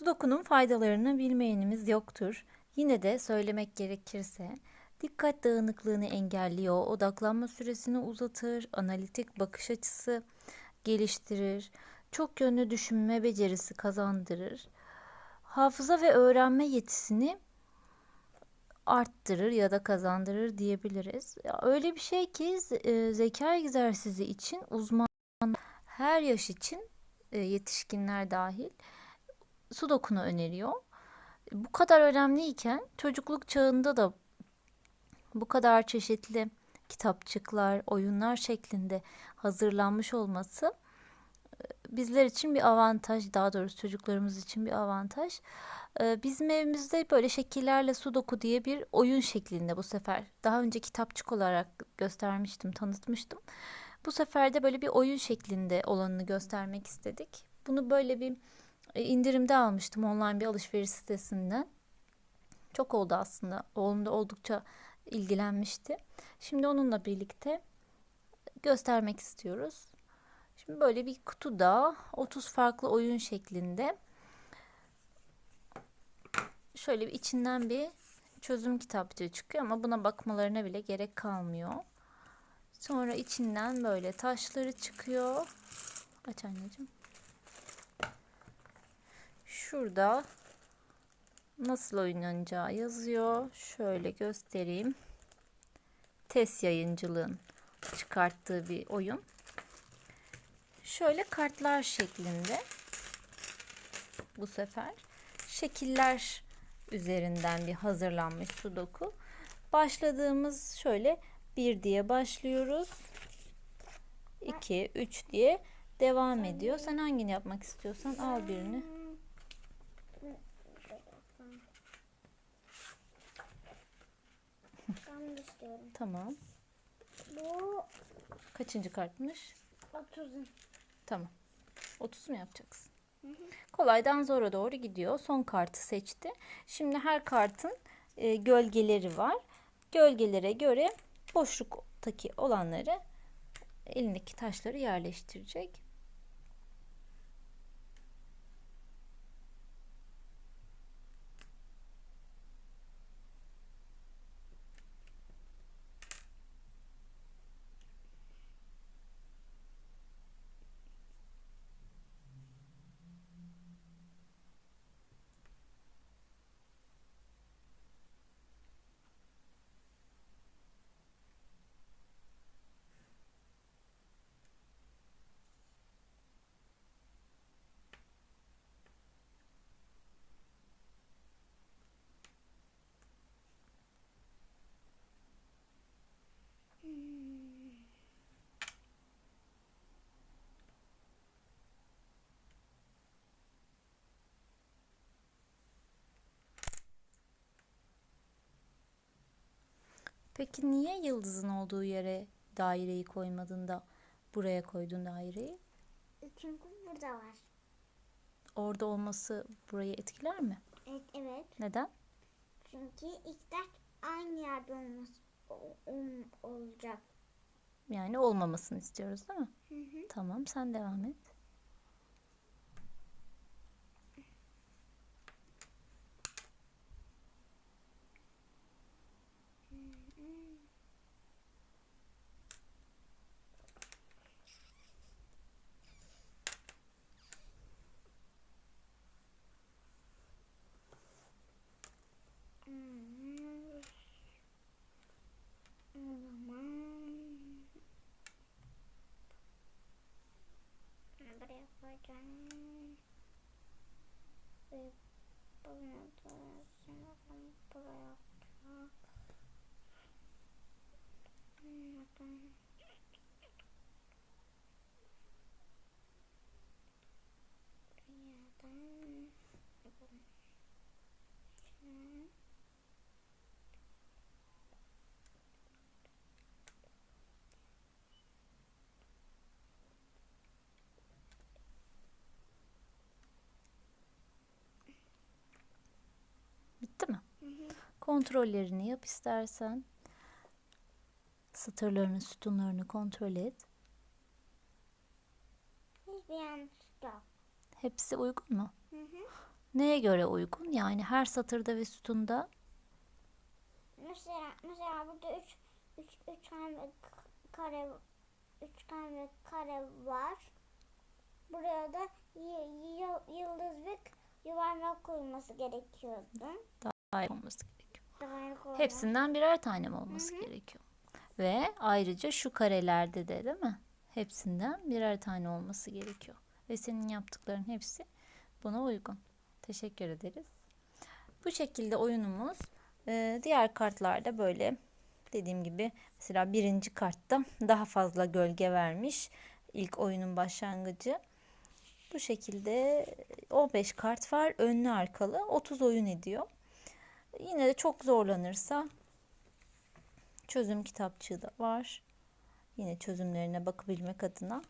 Sudoku'nun faydalarını bilmeyenimiz yoktur. Yine de söylemek gerekirse dikkat dağınıklığını engelliyor, odaklanma süresini uzatır, analitik bakış açısı geliştirir, çok yönlü düşünme becerisi kazandırır, hafıza ve öğrenme yetisini arttırır ya da kazandırır diyebiliriz. Öyle bir şey ki e, zeka egzersizi için uzman her yaş için e, yetişkinler dahil Sudoku'nu öneriyor. Bu kadar önemliyken çocukluk çağında da bu kadar çeşitli kitapçıklar, oyunlar şeklinde hazırlanmış olması e, bizler için bir avantaj, daha doğrusu çocuklarımız için bir avantaj. E, bizim evimizde böyle şekillerle Sudoku diye bir oyun şeklinde bu sefer. Daha önce kitapçık olarak göstermiştim, tanıtmıştım. Bu sefer de böyle bir oyun şeklinde olanını göstermek istedik. Bunu böyle bir e, indirimde almıştım online bir alışveriş sitesinden. Çok oldu aslında. Oğlum da oldukça ilgilenmişti. Şimdi onunla birlikte göstermek istiyoruz. Şimdi böyle bir kutuda 30 farklı oyun şeklinde şöyle bir içinden bir çözüm kitapçığı çıkıyor ama buna bakmalarına bile gerek kalmıyor. Sonra içinden böyle taşları çıkıyor. Aç anneciğim. Şurada nasıl oynanacağı yazıyor. Şöyle göstereyim. TES yayıncılığın çıkarttığı bir oyun. Şöyle kartlar şeklinde bu sefer şekiller üzerinden bir hazırlanmış sudoku. Başladığımız şöyle 1 diye başlıyoruz. 2, 3 diye devam ediyor. Sen hangini yapmak istiyorsan al birini. Ben de istiyorum. Tamam. Bu Kaçıncı kartmış? 30. Tamam. 30 mu yapacaksın? Kolaydan zora doğru gidiyor. Son kartı seçti. Şimdi her kartın e, gölgeleri var. Gölgelere göre boşluktaki olanları elindeki taşları yerleştirecek. Peki niye yıldızın olduğu yere daireyi koymadın da buraya koydun daireyi? Çünkü burada var. Orada olması burayı etkiler mi? Evet, evet. Neden? Çünkü iktidaş aynı yerde olması olacak. Yani olmamasını istiyoruz değil mi? Hı hı. Tamam sen devam et. Hmm. O zaman buraya koyacağım. Ve buraya da sanırım buraya. Neden? Buraya da Şöyle. Bitti mi? Kontrollerini yap istersen. Satırlarını, sütunlarını kontrol et. Hiçbir yanlış yok. Hepsi uygun mu? Hı hı. Neye göre uygun? Yani her satırda ve sütunda Mesela mesela burada üç, üç, üçgen ve k- kare üçgen ve kare var. Buraya da yıldız ve yuvarlak koyulması gerekiyordu. daire olması gerekiyor. Hepsinden birer tane mi olması gerekiyor? Ve ayrıca şu karelerde de değil mi? Hepsinden birer tane olması gerekiyor. Ve senin yaptıkların hepsi buna uygun. Teşekkür ederiz. Bu şekilde oyunumuz e, diğer kartlarda böyle dediğim gibi mesela birinci kartta daha fazla gölge vermiş. İlk oyunun başlangıcı. Bu şekilde 15 kart var. Önlü arkalı 30 oyun ediyor. Yine de çok zorlanırsa çözüm kitapçığı da var. Yine çözümlerine bakabilmek adına